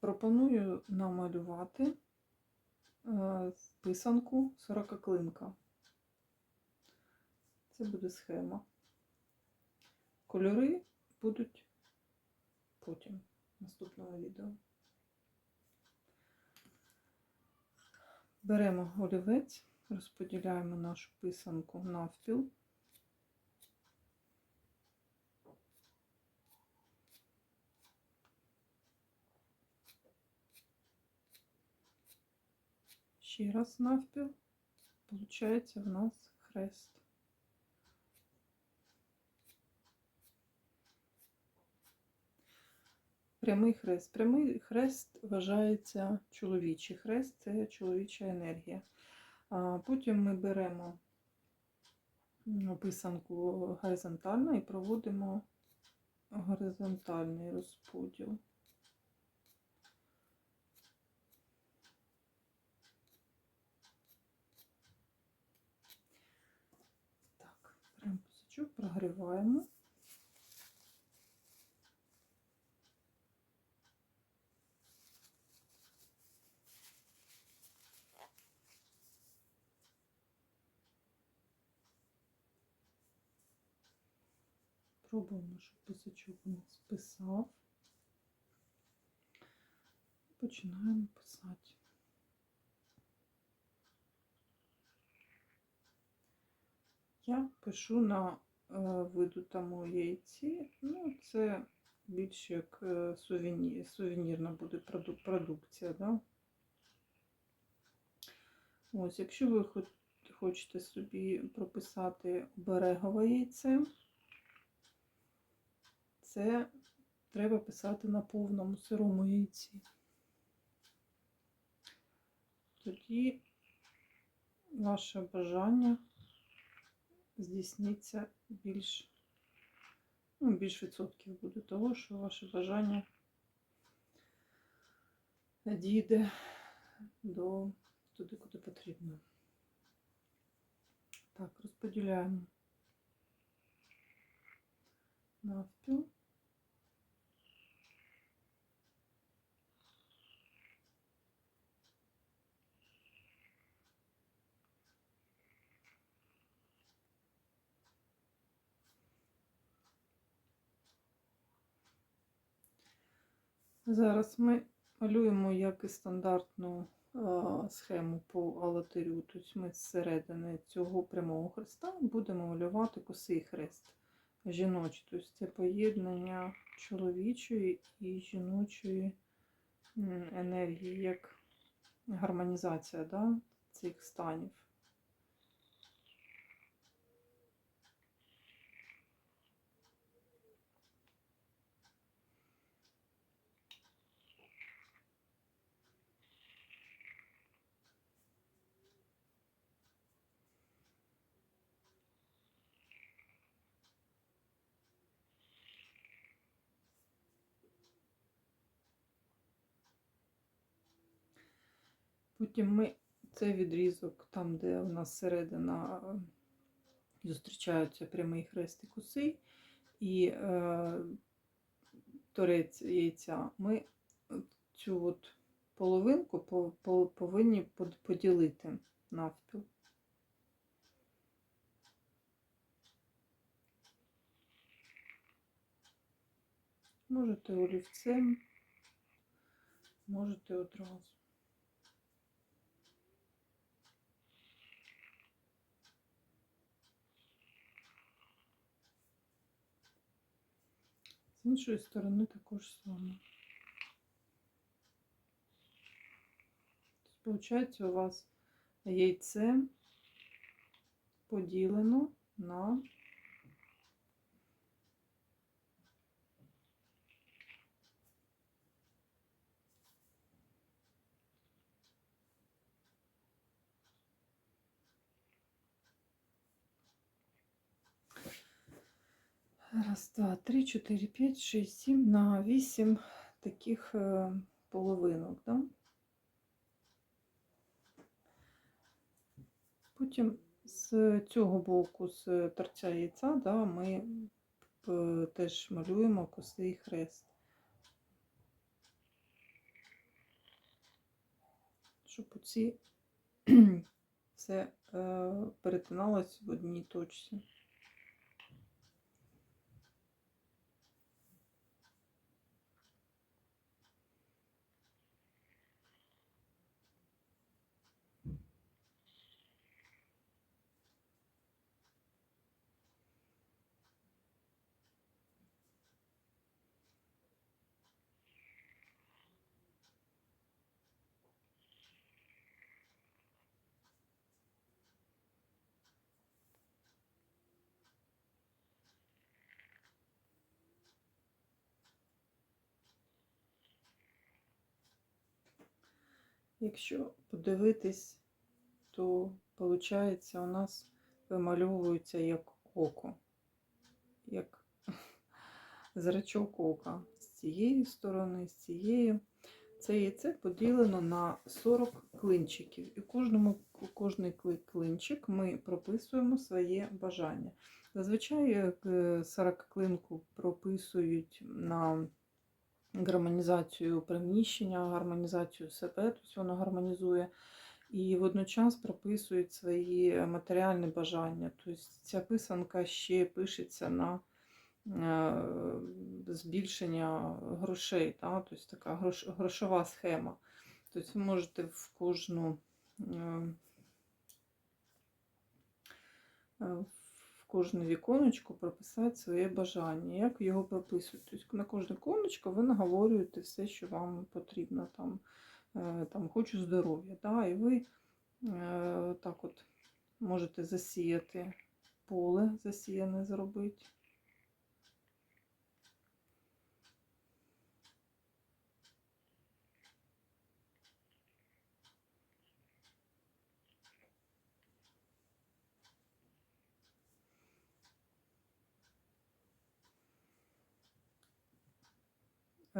Пропоную намалювати е, писанку сорокаклинка. Це буде схема. Кольори будуть потім, в наступному відео. Беремо олівець, розподіляємо нашу писанку навпіл. Ще раз навпіл. Получається в нас хрест. Прямий хрест. Прямий хрест вважається чоловічий хрест, це чоловіча енергія. Потім ми беремо писанку горизонтально і проводимо горизонтальний розподіл. Так, писачок, прогріваємо. Пробуємо, щоб писачок у нас писав. Починаємо писати. Я пишу на е, видутому яйці. Ну, це більш як е, сувені, сувенірна буде проду, продукція. Да? Ось, якщо ви хочете собі прописати берегове яйце, це треба писати на повному сирому яйці. Тоді ваше бажання здійсниться більш, ну, більш відсотків буде того, що ваше бажання дійде до туди, куди потрібно. Так, розподіляємо навпіл. Зараз ми малюємо як і стандартну схему по алатирю. Тобто ми зсередини цього прямого хреста будемо малювати косий хрест жіночий. Тобто це поєднання чоловічої і жіночої енергії, як гармонізація да, цих станів. Потім ми цей відрізок, там, де у нас середина е, зустрічаються прямий хрест і косий, і е, торець яйця, ми цю от половинку по, по, повинні поділити навпіл. Можете олівцем, можете одразу. З іншої сторони також саме. Получається, у вас яйце поділено на Раз, два, три, чотири, п'ять, шість, сім на вісім таких е, половинок. Да? Потім з цього боку, з торця яйця, да, ми е, теж малюємо косий хрест, щоб оці все е, перетиналось в одній точці. Якщо подивитись, то виходить, у нас вимальовується як око, як зрачок ока з цієї сторони, з цієї. Це яйце поділено на 40 клинчиків. І кожному, кожний клинчик ми прописуємо своє бажання. Зазвичай 40 клинку прописують на гармонізацію приміщення, гармонізацію себе, тобто воно гармонізує. І водночас прописують свої матеріальні бажання. Тобто ця писанка ще пишеться на е, збільшення грошей, та? тобто така грош, грошова схема. Тобто ви можете в кожну е, е, в кожне віконечко прописати своє бажання. Як його прописують? Тобто на кожне віконечко ви наговорюєте все, що вам потрібно. Там, е, там хочу здоров'я. Да? І ви е, так от можете засіяти поле, засіяне зробити.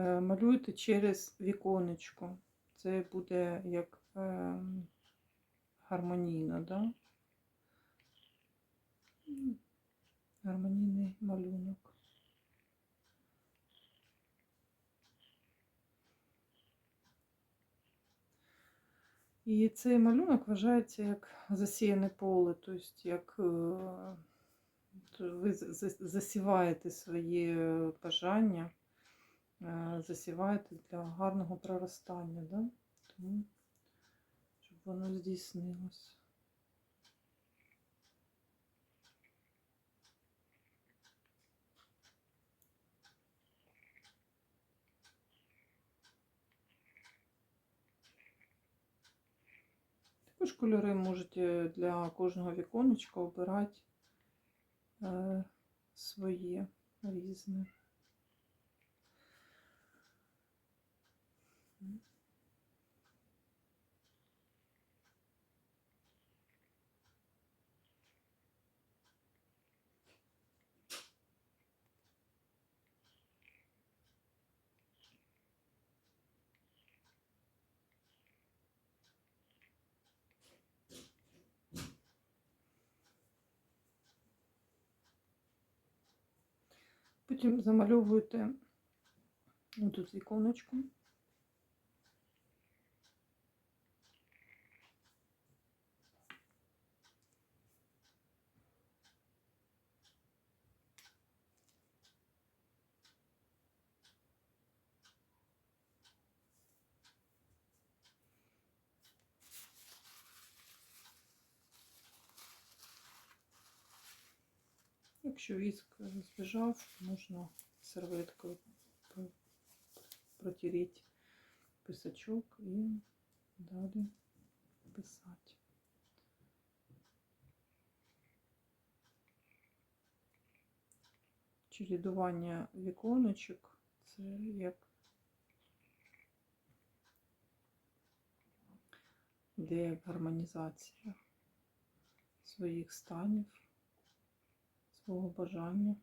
Малюйте через віконечко. Це буде як е, гармонійно, да? Гармонійний малюнок. І цей малюнок вважається як засіяне поле, тобто як е, ви за- за- засіваєте свої бажання е, засіваєте для гарного проростання, да? Тому, щоб воно здійснилось. Також кольори можете для кожного віконечка обирати е, свої різні. Потім замальовуєте тут віконечко. Якщо віск збіжав, можна серветкою про- протереть писачок і далі писати. Чередування віконечок це як як гармонізація своїх станів свого бажання.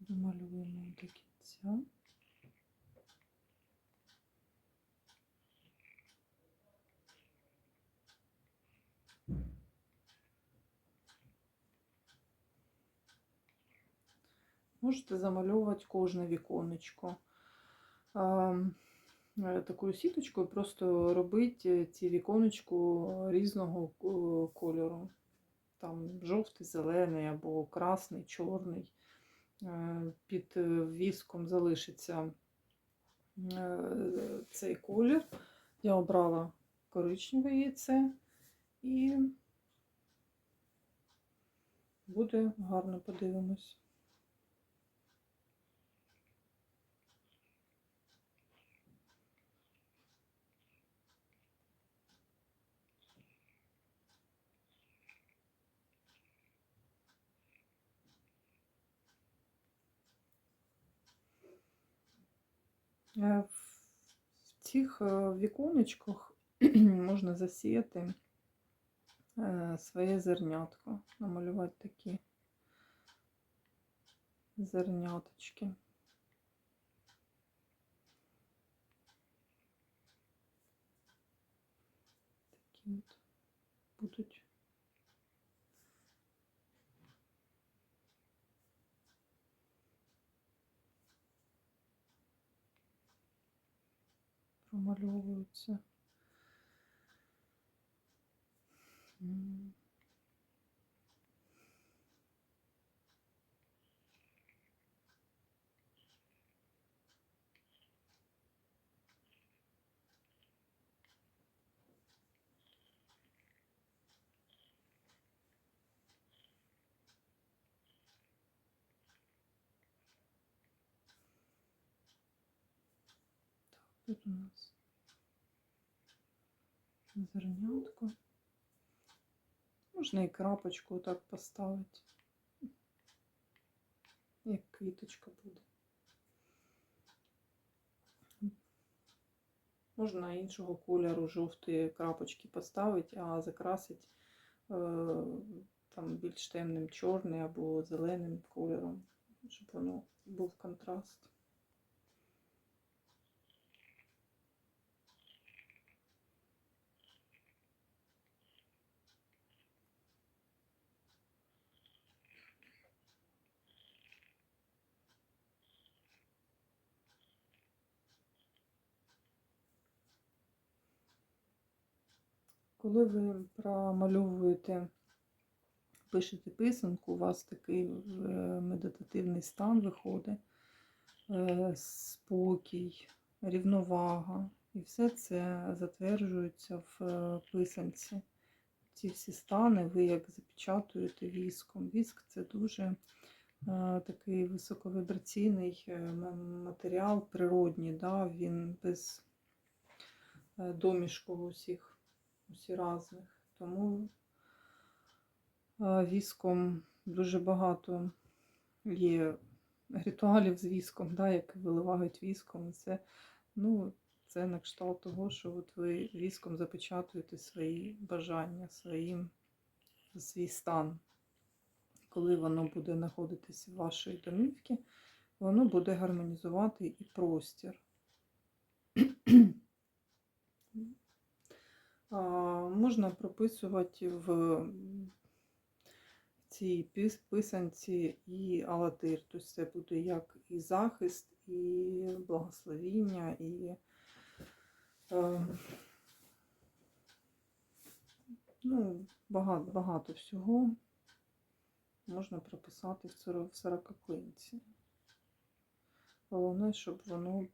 Домалюємо до кінця. Можете замальовувати кожне віконечко. Е, Такою сіточкою просто робити ці віконечку різного е, кольору. Там жовтий, зелений або красний, чорний. Е, Під е, віском залишиться е, цей колір. Я обрала коричневе яйце і буде гарно подивимось. В цих е, віконечках можна засіяти е, своє зернятко, намалювати такі зерняточки. Такі от будуть. Промальовуються. Тут у нас зернятко. Можна і крапочку так поставити. Як квіточка буде. Можна іншого кольору жовті крапочки поставити, а закрасити е, там більш темним чорним або зеленим кольором, щоб воно був контраст. Коли ви промальовуєте, пишете писанку, у вас такий е, медитативний стан виходить, е, спокій, рівновага. І все це затверджується в е, писанці. Ці всі стани ви як запечатуєте віском. Віск це дуже такий високовібраційний матеріал природній, да? він без домішку усіх усі разних. Тому е, віском дуже багато є ритуалів з віском, да, як виливають віском. Це, ну, це на кшталт того, що от ви віском запечатуєте свої бажання, свої, свій стан. Коли воно буде знаходитись в вашій домівці, воно буде гармонізувати і простір. Можна прописувати в цій пис- писанці і алатир. Тобто це буде як і захист, і благословіння, і е, ну, багато, багато всього можна прописати в сорокаклинці. Головне, щоб воно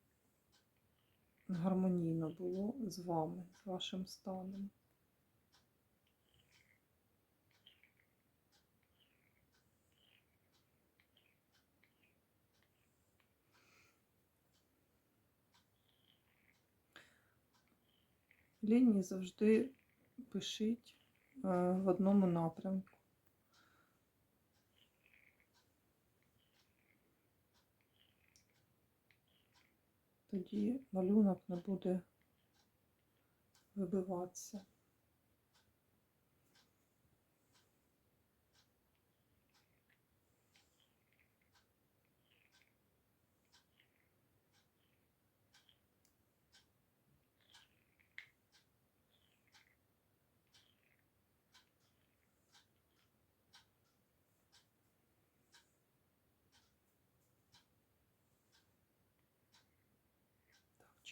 гармонійно було з вами, з вашим станом. Лінії завжди пишіть е, в одному напрямку. Тоді малюнок не буде вибиватися.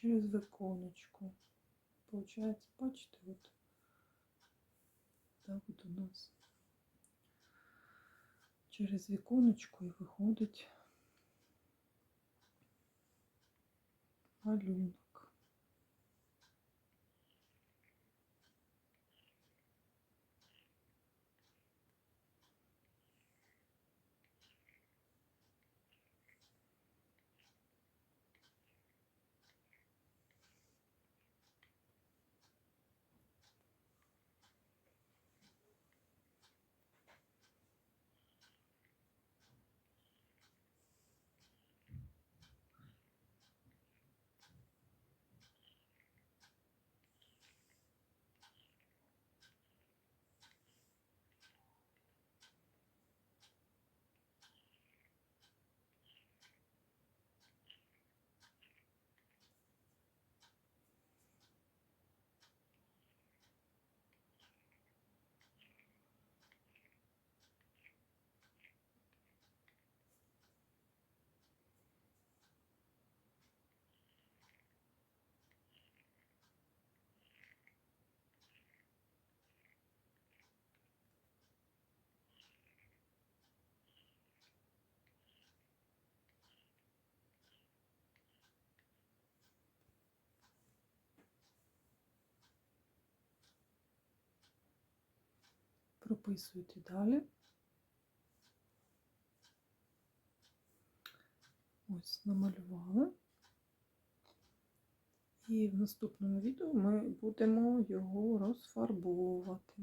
Через виконечко. Получається, бачите, от так от у нас через віконечко і виходить малюнок. Прописуйте далі. Ось намалювали. І в наступному відео ми будемо його розфарбовувати.